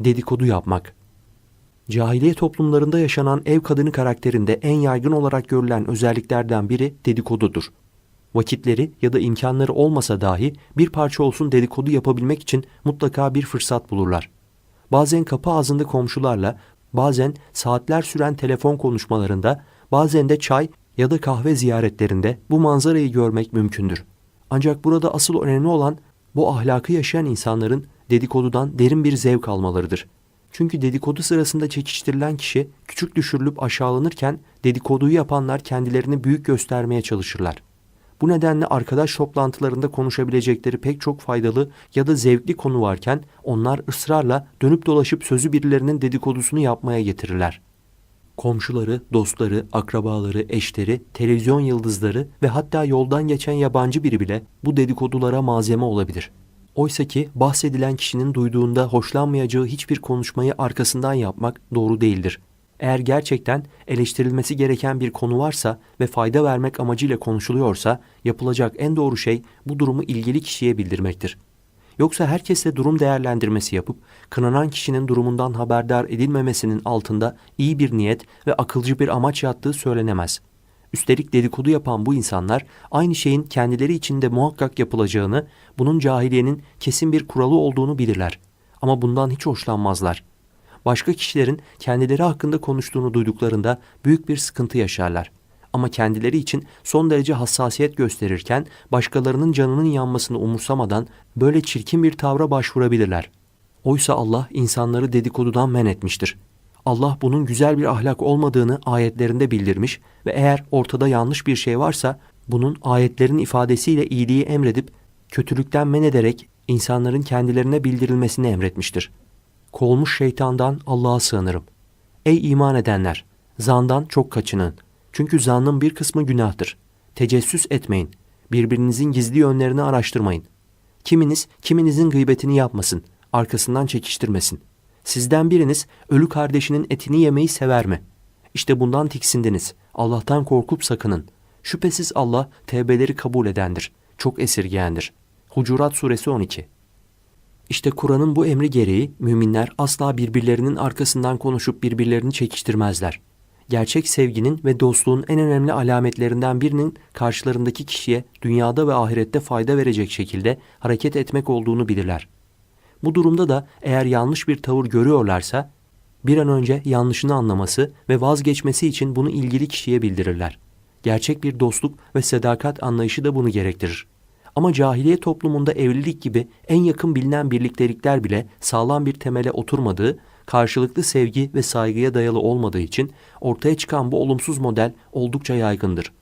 Dedikodu yapmak. Cahiliye toplumlarında yaşanan ev kadını karakterinde en yaygın olarak görülen özelliklerden biri dedikodudur. Vakitleri ya da imkanları olmasa dahi bir parça olsun dedikodu yapabilmek için mutlaka bir fırsat bulurlar. Bazen kapı ağzında komşularla, bazen saatler süren telefon konuşmalarında, bazen de çay ya da kahve ziyaretlerinde bu manzarayı görmek mümkündür. Ancak burada asıl önemli olan bu ahlakı yaşayan insanların dedikodudan derin bir zevk almalarıdır. Çünkü dedikodu sırasında çekiştirilen kişi küçük düşürülüp aşağılanırken dedikoduyu yapanlar kendilerini büyük göstermeye çalışırlar. Bu nedenle arkadaş toplantılarında konuşabilecekleri pek çok faydalı ya da zevkli konu varken onlar ısrarla dönüp dolaşıp sözü birilerinin dedikodusunu yapmaya getirirler. Komşuları, dostları, akrabaları, eşleri, televizyon yıldızları ve hatta yoldan geçen yabancı biri bile bu dedikodulara malzeme olabilir. Oysa ki bahsedilen kişinin duyduğunda hoşlanmayacağı hiçbir konuşmayı arkasından yapmak doğru değildir. Eğer gerçekten eleştirilmesi gereken bir konu varsa ve fayda vermek amacıyla konuşuluyorsa yapılacak en doğru şey bu durumu ilgili kişiye bildirmektir. Yoksa herkesle durum değerlendirmesi yapıp kınanan kişinin durumundan haberdar edilmemesinin altında iyi bir niyet ve akılcı bir amaç yattığı söylenemez. Üstelik dedikodu yapan bu insanlar aynı şeyin kendileri için de muhakkak yapılacağını, bunun cahiliyenin kesin bir kuralı olduğunu bilirler. Ama bundan hiç hoşlanmazlar. Başka kişilerin kendileri hakkında konuştuğunu duyduklarında büyük bir sıkıntı yaşarlar. Ama kendileri için son derece hassasiyet gösterirken başkalarının canının yanmasını umursamadan böyle çirkin bir tavra başvurabilirler. Oysa Allah insanları dedikodudan men etmiştir. Allah bunun güzel bir ahlak olmadığını ayetlerinde bildirmiş ve eğer ortada yanlış bir şey varsa bunun ayetlerin ifadesiyle iyiliği emredip kötülükten men ederek insanların kendilerine bildirilmesini emretmiştir. Kovulmuş şeytandan Allah'a sığınırım. Ey iman edenler! Zandan çok kaçının. Çünkü zannın bir kısmı günahtır. Tecessüs etmeyin. Birbirinizin gizli yönlerini araştırmayın. Kiminiz kiminizin gıybetini yapmasın, arkasından çekiştirmesin. Sizden biriniz ölü kardeşinin etini yemeyi sever mi? İşte bundan tiksindiniz. Allah'tan korkup sakının. Şüphesiz Allah tevbeleri kabul edendir. Çok esirgeyendir. Hucurat Suresi 12 İşte Kur'an'ın bu emri gereği müminler asla birbirlerinin arkasından konuşup birbirlerini çekiştirmezler. Gerçek sevginin ve dostluğun en önemli alametlerinden birinin karşılarındaki kişiye dünyada ve ahirette fayda verecek şekilde hareket etmek olduğunu bilirler. Bu durumda da eğer yanlış bir tavır görüyorlarsa bir an önce yanlışını anlaması ve vazgeçmesi için bunu ilgili kişiye bildirirler. Gerçek bir dostluk ve sadakat anlayışı da bunu gerektirir. Ama cahiliye toplumunda evlilik gibi en yakın bilinen birliktelikler bile sağlam bir temele oturmadığı, karşılıklı sevgi ve saygıya dayalı olmadığı için ortaya çıkan bu olumsuz model oldukça yaygındır.